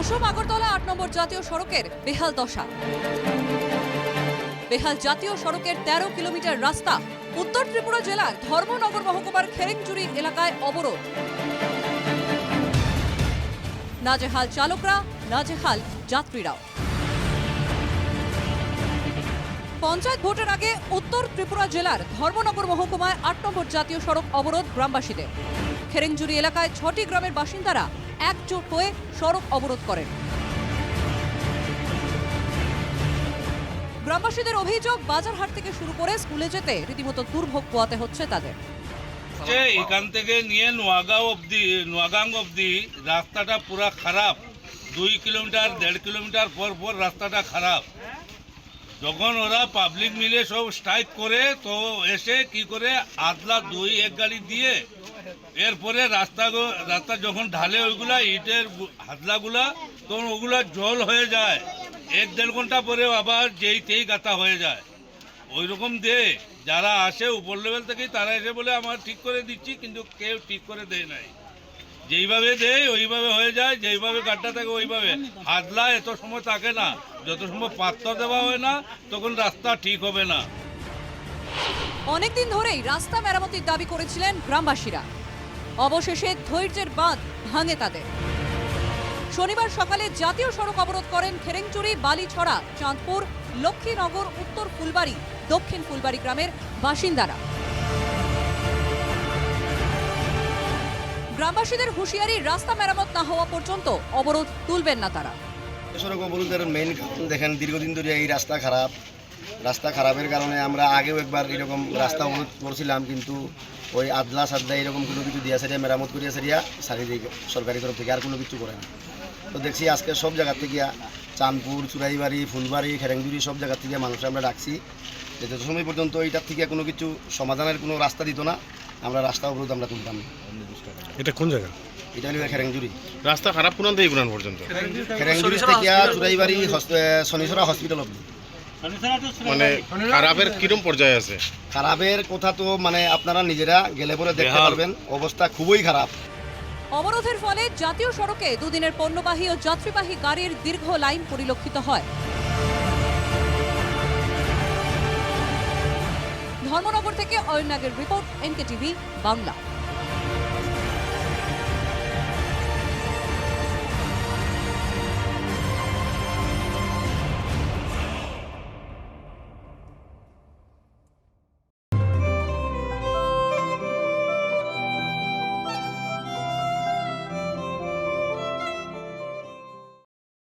আশ্রম আগরতলা আট নম্বর জাতীয় সড়কের বেহাল দশা। বেহাল জাতীয় সড়কের তেরো কিলোমিটার রাস্তা উত্তর ত্রিপুরা জেলার ধর্মনগর মহকুমার খেরেংচুরি এলাকায় অবরোধ। নাজেহাল চালকরা নাজেহাল যাত্রীরাও। পঞ্চায়েত ভোটের আগে উত্তর ত্রিপুরা জেলার ধর্মনগর মহকুমায় আট নম্বর জাতীয় সড়ক অবরোধ গ্রামবাসীদের। খেরেংজুরি এলাকায় ছটি গ্রামের বাসিন্দারা একজোট হয়ে সড়ক অবরোধ করেন। গ্রামবাসীদের অভিযোগ বাজার হাট থেকে শুরু করে স্কুলে যেতে রীতিমতো দুর্ভোগ পোয়াতে হচ্ছে তাদের। যে এখান থেকে নিয়ে নোয়াগাঁও অবধি নোয়াগাং অবধি রাস্তাটা পুরা খারাপ। দুই কিলোমিটার, দেড় কিলোমিটার পর পর রাস্তাটা খারাপ। যখন ওরা পাবলিক মিলে সব স্ট্রাইক করে, তো এসে কি করে আদলা দুই এক গাড়ি দিয়ে এরপরে রাস্তা রাস্তা যখন ঢালে ওইগুলা, ইটের হাতলাগুলা, তখন ওগুলা জল হয়ে যায়। এক দেড় ঘণ্টা পরে আবার যেই তেই গাতা হয়ে যায়। ওই রকম দে যারা আসে উপর লেভেল থেকেই, তারা এসে বলে, আমার ঠিক করে দিচ্ছি, কিন্তু কেউ ঠিক করে দেয় নাই। যেইভাবে দেয়, ওইভাবে হয়ে যায়, যেইভাবে গাড্ডা থাকে, ওইভাবে। হাতলা এত সময় থাকে না। যত সময় পাত্র দেওয়া হয় না, তখন রাস্তা ঠিক হবে না। অনেকদিন ধরেই রাস্তা মেরামতির দাবি করেছিলেন গ্রামবাসীরা। অবশেষে ধৈর্যের বাঁধ ভাঙে তাদের। শনিবার সকালে জাতীয় সড়ক অবরোধ করেন খেরেংচুরি, বালিছড়া, চাঁদপুর, লক্ষ্মীনগর, উত্তর ফুলবাড়ি, দক্ষিণ ফুলবাড়ি গ্রামের বাসিন্দারা। গ্রামবাসীদের হুঁশিয়ারি, রাস্তা মেরামত না হওয়া পর্যন্ত অবরোধ তুলবেন না তারা। সড়ক অবরোধের মেইন কারণ দেখেন, দীর্ঘদিন ধরে এই রাস্তা খারাপ। রাস্তা খারাপের কারণে আমরা আগেও একবার এরকম রাস্তা অবরোধ করছিলাম, কিন্তু ওই আদলা সাদলা এরকম কোনো কিছু দিয়া সারিয়া মেরামত করিয়া সারিয়া সারি দিয়ে সরকারি তরফ থেকে আর কোনো কিছু করে না। তো দেখছি আজকে সব জায়গা থেকে চাঁদপুর চুরাইবাড়ি ফুলবাড়ি খেরেংজুড়ি সব জায়গা থেকে মানুষ আমরা ডাকছি। যে যত সময় পর্যন্ত এইটার থেকে কোনো কিছু সমাধানের কোনো রাস্তা দিত না। আমরা রাস্তা অবরোধ আমরা তুলতাম। না এটা কোন জায়গা? এটা হলো খেরেংজুড়ি রাস্তা খারাপ থেকে কোন পর্যন্ত? খেরেংজুড়ি থেকে চুরাইবাড়ি শনিসরা হসপিটাল অব্দি মানে খারাপের কিরম পর্যায়ে আছে? খারাপের কথা তো মানে আপনারা নিজেরা গেলে পরে দেখতে পারবেন। অবস্থা খুবই খারাপ। অবরোধের ফলে জাতীয় সড়কে দুদিনের পণ্যবাহী ও যাত্রীবাহী গাড়ির দীর্ঘ লাইন পরিলক্ষিত হয়। ধর্মনগর থেকে অয়ন নাগের রিপোর্ট এনকে টিভি বাংলা।